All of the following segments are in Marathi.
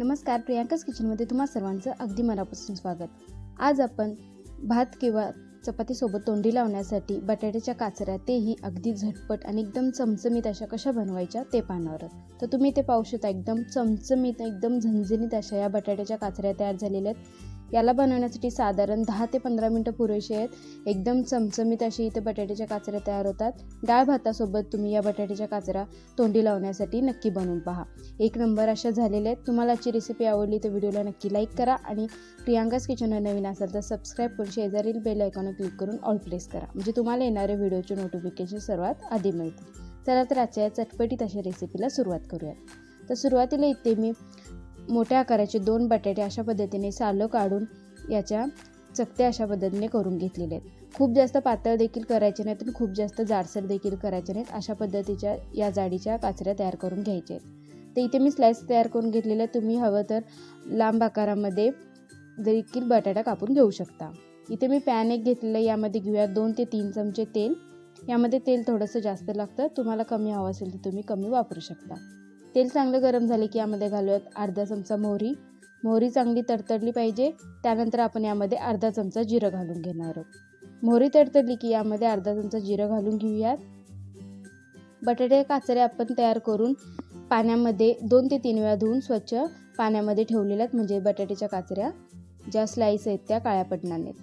नमस्कार प्रियांकाच किचनमध्ये तुम्हा सर्वांचं अगदी मनापासून स्वागत. आज आपण भात किंवा चपातीसोबत तोंडी लावण्यासाठी बटाट्याच्या काचऱ्या तेही अगदी झटपट आणि एकदम चमचमीत अशा कशा बनवायच्या ते पाहणार तर तुम्ही ते पाहू शकता एकदम चमचमीत एकदम झणझणीत अशा या बटाट्याच्या काचऱ्या तयार झालेल्या आहेत. याला बनवण्यासाठी साधारण दहा ते पंधरा मिनटं पुरेशी आहेत. एकदम चमचमीत अशी इथे बटाट्याच्या काचऱ्या तयार होतात. डाळ भातासोबत तुम्ही या बटाट्याच्या काचऱ्या तोंडी लावण्यासाठी नक्की बनवून पहा. एक नंबर अशा झालेल्या आहेत. तुम्हाला आजची रेसिपी आवडली तर व्हिडिओला नक्की लाईक करा आणि प्रियांकाच किचनवर नवीन असाल तर सबस्क्राईब करून शेजारील बेल आयकॉनवर क्लिक करून ऑल प्रेस करा. म्हणजे तुम्हाला येणारे व्हिडिओचे नोटिफिकेशन सर्वात आधी मिळतील. चला तर आजच्या या चटपटीत अशा रेसिपीला सुरुवात करूयात. तर सुरुवातीला इथे मी मोठ्या आकाराचे दोन बटाटे अशा पद्धतीने सालं काढून याच्या चकत्या अशा पद्धतीने करून घेतलेले आहेत. खूप जास्त पातळ देखील करायचे नाहीत आणि खूप जास्त जाडसर देखील करायचे नाहीत. अशा पद्धतीच्या या जाडीच्या काचऱ्या तयार करून घ्यायच्या आहेत. तर इथे मी स्लाइस तयार करून घेतलेल्या तुम्ही हवं तर लांब आकारामध्ये देखील बटाटा कापून घेऊ शकता. इथे मी पॅन एक घेतलेलं आहे. यामध्ये घेऊया दोन ते तीन चमचे तेल. यामध्ये तेल थोडंसं जास्त लागतं. तुम्हाला कमी हवं असेल तर तुम्ही कमी वापरू शकता. तेल चांगलं गरम झाले की यामध्ये घालूयात अर्धा चमचा मोहरी. मोहरी चांगली तडतडली पाहिजे त्यानंतर आपण यामध्ये अर्धा चमचा जिरं घालून घेणार आहोत. मोहरी तडतडली की यामध्ये अर्धा चमचा जिरं घालून घेऊयात. बटाटे काचरे आपण तयार करून पाण्यामध्ये दोन ते तीन वेळा धुवून स्वच्छ पाण्यामध्ये ठेवलेल्या आहेत म्हणजे बटाट्याच्या काचऱ्या. ज्या स्लाईस आहेत त्या काळ्या पडणार नाहीत.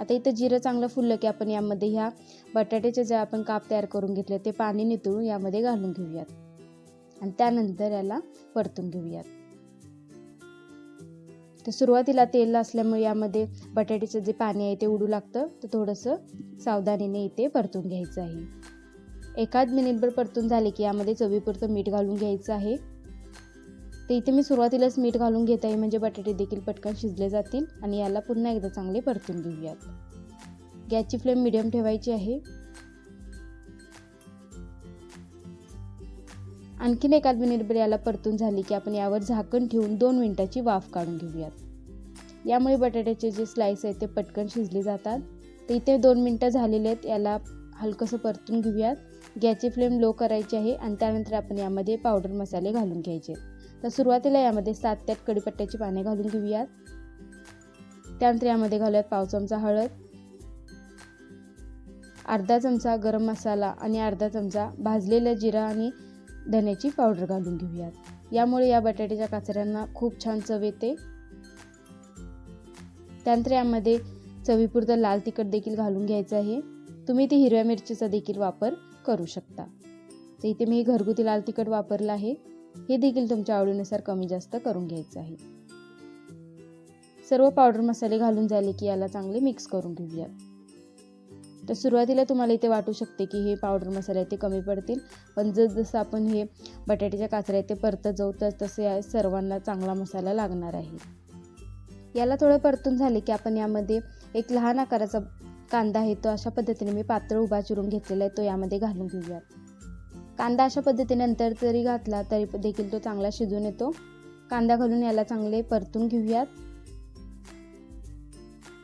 आता इथं जिरं चांगलं फुललं की आपण यामध्ये ह्या बटाट्याचे जे आपण काप तयार करून घेतले ते पाणी नितळून यामध्ये घालून घेऊयात. आणि त्यानंतर याला परतून घेऊयात. तर सुरुवातीला तेल असल्यामुळे यामध्ये बटाट्याचं जे पाणी आहे ते उडू लागतं. तर थोडंसं सावधानीने इथे परतून घ्यायचं आहे. एकाच मिनिटभर परतून झाले की यामध्ये चवीपुरतं मीठ घालून घ्यायचं आहे. तर इथे मी सुरुवातीलाच मीठ घालून घेत आहे म्हणजे बटाटे देखील पटकन शिजले जातील आणि याला पुन्हा एकदा चांगले परतून घेऊयात. गॅसची फ्लेम मिडियम ठेवायची आहे. आणखीन एक मिनिटभर याला परतून झाली की आपण यावर झाकण ठेवून दोन मिनिटाची वाफ काढून घेऊयात. यामुळे बटाट्याचे जे स्लाइस आहेत ते पटकन शिजले जातात. तर इथे दोन मिनटं झालेले आहेत याला हलकंसं परतून घेऊयात. गॅसची फ्लेम लो करायची आहे आणि त्यानंतर आपण यामध्ये पावडर मसाले घालून घ्यायचे. तर सुरुवातीला यामध्ये सात ते आठ कडीपत्त्याची पाने घालून घेऊयात. त्यानंतर यामध्ये घालूयात पाव चमचा हळद अर्धा चमचा गरम मसाला आणि अर्धा चमचा भाजलेला जिरा आणि धण्याची पावडर घालून घेऊयात. यामुळे या बटाट्याच्या काचऱ्यांना खूप छान चव येते. त्यानंतर यामध्ये चवीपुरतं लाल तिखट देखील घालून घ्यायचं आहे. तुम्ही ते हिरव्या मिरचीचा देखील वापर करू शकता. तर इथे मी घरगुती लाल तिखट वापरलं आहे. हे देखील तुमच्या आवडीनुसार कमी जास्त करून घ्यायचं आहे. सर्व पावडर मसाले घालून झाले की याला चांगले मिक्स करून घेऊयात. तर सुरुवातीला तुम्हाला इथे वाटू शकते की हे पावडर मसाले ते कमी पडतील. पण जसजसं आपण हे बटाट्याच्या काचऱ्या ते परतत जाऊ तर तसे या सर्वांना चांगला मसाला लागणार आहे. याला थोडं परतून झाले की आपण यामध्ये एक लहान आकाराचा कांदा आहे तो अशा पद्धतीने मी पातळ उभा चिरून घेतलेला आहे तो यामध्ये घालून घेऊयात. कांदा अशा पद्धतीने नंतर जरी घातला तरी देखील तो चांगला शिजून येतो. कांदा घालून याला चांगले परतून घेऊयात.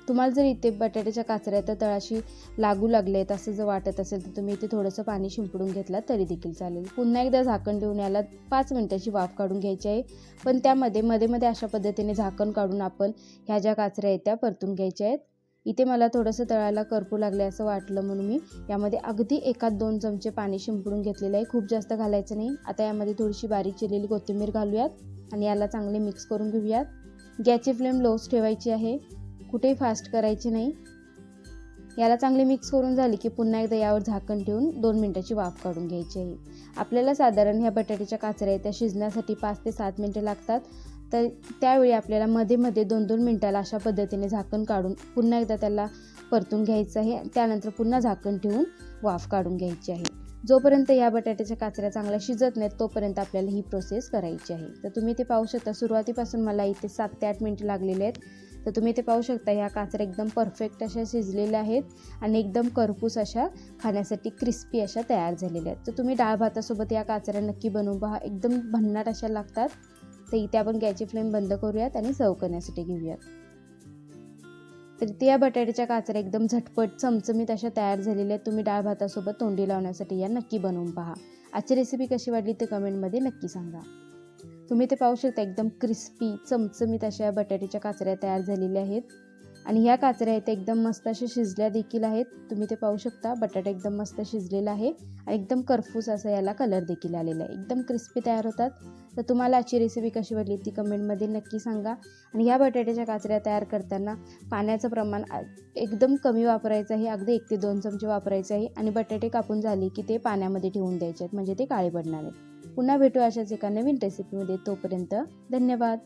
तुम्हाला जर इथे बटाट्याच्या काचऱ्या तर तळाशी लागू लागले आहेत असं जर वाटत असेल तर तुम्ही इथे थोडंसं पाणी शिंपडून घेतला तरी देखील चालेल. पुन्हा एकदा झाकण देऊन याला पाच मिनटाची वाफ काढून घ्यायची आहे. पण त्यामध्ये मध्ये मध्ये अशा पद्धतीने झाकण काढून आपण ह्या ज्या काचऱ्या आहेत त्या परतून घ्यायच्या आहेत. इथे मला थोडंसं तळायला करपू लागले असं वाटलं म्हणून मी यामध्ये अगदी एकात दोन चमचे पाणी शिंपडून घेतलेलं आहे. खूप जास्त घालायचं नाही. आता यामध्ये थोडीशी बारीक चिरलेली कोथिंबीर घालूयात आणि याला चांगले मिक्स करून घेऊयात. गॅसची फ्लेम लोच ठेवायची आहे. कुठेही फास्ट करायची नाही. याला चांगले मिक्स करून झाले की पुन्हा एकदा यावर झाकण ठेवून दोन मिनटाची वाफ काढून घ्यायची आहे. आपल्याला साधारण ह्या बटाट्याच्या काचऱ्या त्या शिजण्यासाठी पाच ते सात मिनटं लागतात. तर त्यावेळी आपल्याला मध्ये मध्ये दोन दोन मिनटाला अशा पद्धतीने झाकण काढून पुन्हा एकदा त्याला परतून घ्यायचं आहे. त्यानंतर पुन्हा झाकण ठेवून वाफ काढून घ्यायची आहे. जोपर्यंत या बटाट्याच्या काचऱ्या चांगल्या शिजत नाहीत तोपर्यंत आपल्याला ही प्रोसेस करायची आहे. तर तुम्ही ते पाहू शकता सुरुवातीपासून मला इथे सात ते आठ मिनटं लागलेले आहेत. तर तुम्ही ते पाहू शकता ह्या काचऱ्या एकदम परफेक्ट अशा शिजलेल्या आहेत आणि एकदम करपूस अशा खाण्यासाठी क्रिस्पी अशा तयार झालेल्या आहेत. तर तुम्ही डाळ भातासोबत या काचऱ्या नक्की बनवून पहा एकदम भन्नाट अशा लागतात. तर इथे आपण गॅसची फ्लेम बंद करूयात आणि सर्व करण्यासाठी घेऊयात. तर इथे या बटाट्याच्या काचऱ्या एकदम झटपट चमचमीत अशा तयार झालेल्या आहेत. तुम्ही डाळ भातासोबत तोंडी लावण्यासाठी या नक्की बनवून पहा. आजची रेसिपी कशी वाटली ते कमेंटमध्ये नक्की सांगा. तुम्ही ते पाहू शकता एकदम क्रिस्पी चमचमीत अशा बटाट्याच्या काचऱ्या तयार झालेल्या आहेत. आणि ह्या काचऱ्या आहेत एकदम मस्त अशा शिजल्या देखील आहेत. तुम्ही ते पाहू शकता बटाटा एकदम मस्त शिजलेला आहे. आणि एकदम करफूस असा याला कलर देखील आलेला आहे. एकदम क्रिस्पी तयार होतात. तर तुम्हाला आजची रेसिपी कशी वाटली ती कमेंटमध्ये नक्की सांगा. आणि ह्या बटाट्याच्या काचऱ्या तयार करताना पाण्याचं प्रमाण एकदम कमी वापरायचं आहे. अगदी एक ते दोन चमचे वापरायचे आहे. आणि बटाटे कापून झाले की ते पाण्यामध्ये ठेवून द्यायचे आहेत. म्हणजे ते काळे पडणार आहेत. पुन्हा भेटू अशाच एका नवीन रेसिपीमध्ये तोपर्यंत धन्यवाद.